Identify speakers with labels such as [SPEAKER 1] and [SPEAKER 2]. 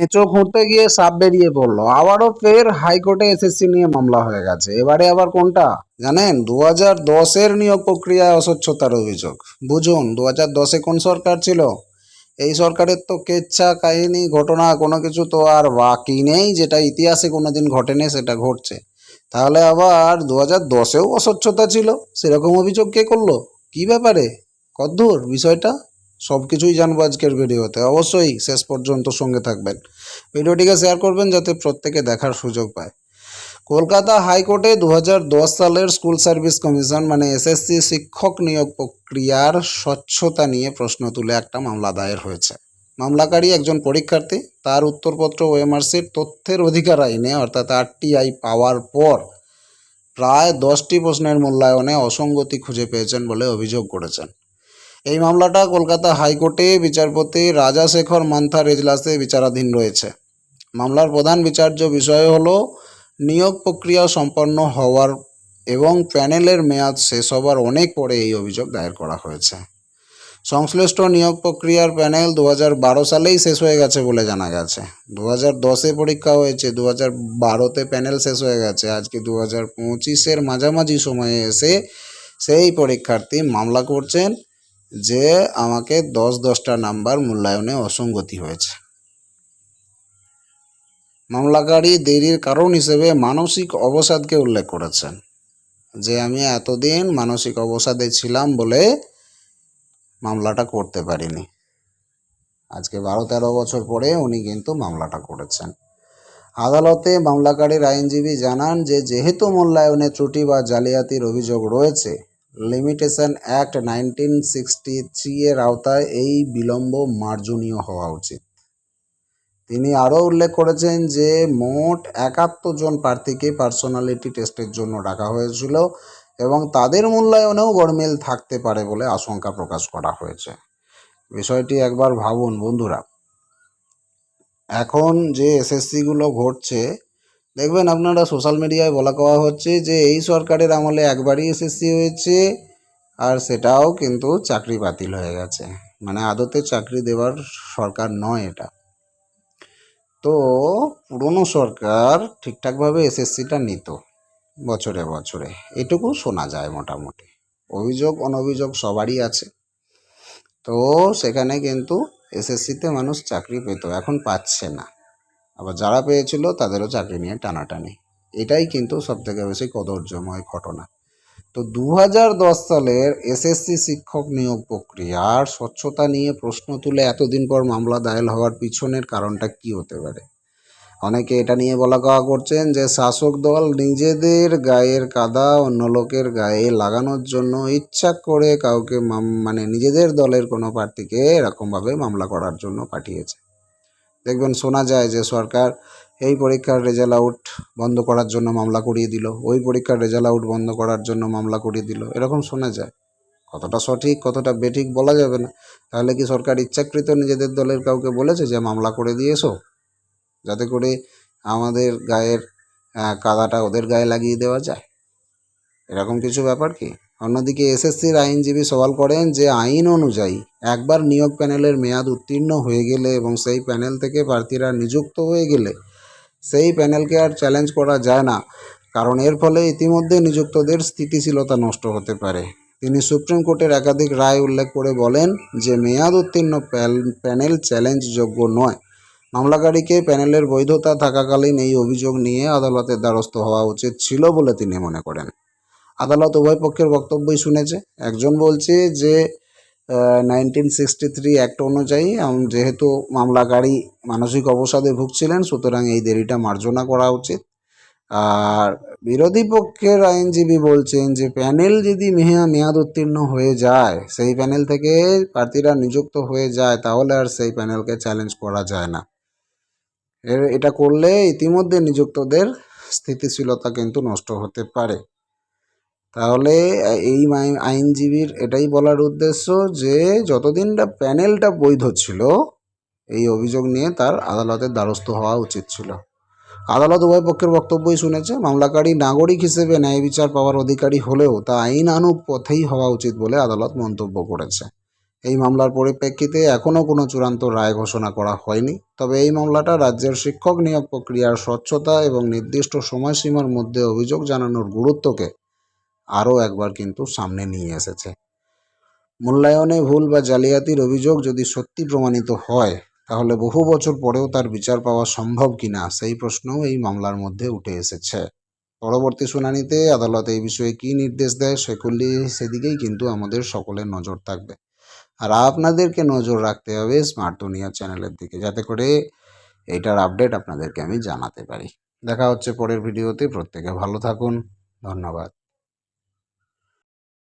[SPEAKER 1] এঁচো খুঁড়তে গিয়ে সাপ বেরিয়ে পড়ল। আবারও ফের হাইকোর্টে এসএসসি নিয়ে মামলা হয়ে গেছে। এবারে আবার কোনটা? জানেন দু হাজার দশের নিয়োগ প্রক্রিয়ায় অস্বচ্ছতার অভিযোগ। বুঝুন দু হাজার দশে কোন সরকার ছিল? এই সরকারের তো কেচ্ছা কাহিনী, ঘটনা কোনো কিছু তো আর বাকি নেই, যেটা ইতিহাসে কোনোদিন ঘটেনি সেটা ঘটছে। তাহলে আবার দু হাজার দশেও অস্বচ্ছতা ছিল? সেরকম অভিযোগ কে করল? কি ব্যাপারে? কদ্দূর, বিষয়টা? সব কিছুই জানব আজকের ভিডিওতে। অবশ্যই শেষ পর্যন্ত সঙ্গে থাকবেন। ভিডিওটিকে শেয়ার করবেন যাতে প্রত্যেকে দেখার সুযোগ পায়। কলকাতা হাইকোর্টে দু হাজার দশ সালের স্কুল সার্ভিস কমিশন মানে এসএসসি শিক্ষক নিয়োগ প্রক্রিয়ার স্বচ্ছতা নিয়ে প্রশ্ন তুলে একটা মামলা দায়ের হয়েছে। মামলাকারী একজন পরীক্ষার্থী, তার উত্তরপত্র, ওএমআরসির তথ্যের অধিকার আইনে, অর্থাৎ আর আরটিআই পাওয়ার পর প্রায় দশটি প্রশ্নের মূল্যায়নে অসঙ্গতি খুঁজে পেয়েছেন বলে অভিযোগ করেছেন। এই মামলাটা কলকাতা হাইকোর্টে বিচারপতি রাজাশেখর মান্থার এজলাসে বিচারাধীন রয়েছে। মামলার প্রধান বিচার্য বিষয় হলো, নিয়োগ প্রক্রিয়া সম্পন্ন হওয়ার এবং প্যানেলের মেয়াদ শেষ হবার অনেক পরে এই অভিযোগ দায়ের করা হয়েছে। সংশ্লিষ্ট নিয়োগ প্রক্রিয়ার প্যানেল দু বারো সালেই শেষ হয়ে গেছে বলে জানা গেছে। দু হাজার পরীক্ষা হয়েছে দু হাজার বারোতে প্যানেল শেষ হয়ে গেছে। আজকে দু হাজার পঁচিশের মাঝামাঝি সময়ে এসে সেই পরীক্ষার্থী মামলা করছেন। যে আমাকে দশ দশটা নাম্বার মূল্যায়নে অসঙ্গতি হয়েছে। মামলাকারী দেরির কারণ হিসেবে মানসিক অবসাদকে উল্লেখ করেছেন। যে আমি এতদিন মানসিক অবসাদে ছিলাম বলে মামলাটা করতে পারিনি। আজকে বারো তেরো বছর পরে উনি কিন্তু মামলাটা করেছেন। আদালতে মামলাকারীর আইনজীবী জানান যে, যেহেতু মূল্যায়নে ত্রুটি বা জালিয়াতির অভিযোগ রয়েছে limitation act nineteen sixty three এর আওতায় এই বিলম্ব মার্জনীয় হওয়া উচিত। তিনি আরও উল্লেখ করেছেন যে, মোট একাত্তর জন প্রার্থীকে পার্সোনালিটি টেস্টের জন্য ডাকা হয়েছিল এবং তাদের মূল্যায়নেও গরমিল থাকতে পারে বলে আশঙ্কা প্রকাশ করা হয়েছে। বিষয়টি একবার ভাবুন বন্ধুরা। এখন যে এসএসসিগুলো ঘটছে দেখবেন আপনারা সোশ্যাল মিডিয়ায় বলা কওয়া হচ্ছে যে, এই সরকারের আমলে একবারই এসএসসি হয়েছে আর সেটাও কিন্তু চাকরি বাতিল হয়ে গেছে। মানে আদতে চাকরি দেওয়ার সরকার নয় এটা। তো পুরনো সরকার ঠিকঠাকভাবে এসএসসিটা নিত বছরে বছরে। এটুকু শোনা যায় মোটামুটি। অভিযোগ, অনভিযোগ সবারই আছে। তো সেখানে কিন্তু এসএসসিতে মানুষ চাকরি পেত, এখন পাচ্ছে না। আবার যারা পেয়েছিল তাদেরও চাকরি নিয়ে টানাটানি। এটাই কিন্তু সবথেকে বেশি কদর্যময় ঘটনা। তো দু সালের এসএসসি শিক্ষক নিয়োগ প্রক্রিয়ার স্বচ্ছতা নিয়ে প্রশ্ন তুলে এতদিন পর মামলা দায়ের হওয়ার পিছনের কারণটা কি হতে পারে? অনেকে এটা নিয়ে বলা কওয়া করছেন যে শাসক দল নিজেদের গায়ের কাদা অন্য লোকের গায়ে লাগানোর জন্য ইচ্ছা করে কাউকে মানে নিজেদের দলের কোনো প্রার্থীকে এরকমভাবে মামলা করার জন্য পাঠিয়েছে। দেখবেন শোনা যায় যে সরকার এই পরীক্ষার রেজাল্ট আউট বন্ধ করার জন্য মামলা করিয়ে দিল, ওই পরীক্ষার রেজাল্ট আউট বন্ধ করার জন্য মামলা করিয়ে দিল, এরকম শোনা যায়। কতটা সঠিক, কতটা বেঠিক বলা যাবে না। তাহলে কি সরকার ইচ্ছাকৃত নিজেদের দলের কাউকে বলেছে যে মামলা করে দিয়ে এসো? যাতে করে আমাদের গায়ের কাদাটা ওদের গায়ে লাগিয়ে দেওয়া যায়। এরকম কিছু ব্যাপার কি? অন্যদিকে এসএসসির আইনজীবী সওয়াল করেন যে আইন অনুযায়ী একবার নিয়োগ প্যানেলের মেয়াদ উত্তীর্ণ হয়ে গেলে এবং সেই প্যানেল থেকে প্রার্থীরা নিযুক্ত হয়ে গেলে সেই প্যানেলকে আর চ্যালেঞ্জ করা যায় না। কারণ এর ফলে ইতিমধ্যে নিযুক্তদের স্থিতিশীলতা নষ্ট হতে পারে। তিনি সুপ্রিম কোর্টের একাধিক রায় উল্লেখ করে বলেন যে মেয়াদ উত্তীর্ণ প্যানেল চ্যালেঞ্জযোগ্য নয়। মামলাকারীকে প্যানেলের বৈধতা থাকাকালীন এই অভিযোগ নিয়ে আদালতের দ্বারস্থ হওয়া উচিত ছিল বলে তিনি মনে করেন। আদালত উভয় পক্ষের বক্তব্যই শুনেছে। একজন বলছে যে নাইনটিন সিক্সটি থ্রি অ্যাক্ট অনুযায়ী যেহেতু মামলাকারী মানসিক অবসাদে ভুগছিলেন, সুতরাং এই দেরিটা মার্জনা করা উচিত। আর বিরোধী পক্ষের আইনজীবী বলছেন যে, প্যানেল যদি মেয়া- মেয়াদ উত্তীর্ণ হয়ে যায়, সেই প্যানেল থেকে প্রার্থীরা নিযুক্ত হয়ে যায়, তাহলে আর সেই প্যানেলকে চ্যালেঞ্জ করা যায় না। এটা করলে ইতিমধ্যে নিযুক্তদের স্থিতিশীলতা কিন্তু নষ্ট হতে পারে। তাহলে এই আইনজীবীর এটাই বলার উদ্দেশ্য যে, যতদিন না প্যানেলটা বৈধ ছিল, এই অভিযোগ নিয়ে তার আদালতের দ্বারস্থ হওয়া উচিত ছিল। আদালত উভয় পক্ষের বক্তব্যই শুনেছে, মামলাকারী নাগরিক হিসেবে ন্যায় বিচার পাওয়ার অধিকারী হলেও তা আইন আইনানুগ পথেই হওয়া উচিত বলে আদালত মন্তব্য করেছে। এই মামলার পরিপ্রেক্ষিতে এখনও কোনো চূড়ান্ত রায় ঘোষণা করা হয়নি। তবে এই মামলাটা রাজ্যের শিক্ষক নিয়োগ প্রক্রিয়ার স্বচ্ছতা এবং নির্দিষ্ট সময়সীমার মধ্যে অভিযোগ জানানোর গুরুত্বকে আরও একবার কিন্তু সামনে নিয়ে এসেছে। মূল্যায়নে ভুল বা জালিয়াতির অভিযোগ যদি সত্যি প্রমাণিত হয়, তাহলে বহু বছর পরেও তার বিচার পাওয়া সম্ভব কিনা সেই প্রশ্নও এই মামলার মধ্যে উঠে এসেছে। পরবর্তী শুনানিতে আদালত এই বিষয়ে কী নির্দেশ দেয় সেগুলি সেদিকেই কিন্তু আমাদের সকলের নজর থাকবে। আর আপনাদেরকে নজর রাখতে হবে স্মার্ট দুনিয়া চ্যানেলের দিকে, যাতে করে এইটার আপডেট আপনাদেরকে আমি জানাতে পারি। দেখা হচ্ছে পরের ভিডিওতে, প্রত্যেকে ভালো থাকুন, ধন্যবাদ।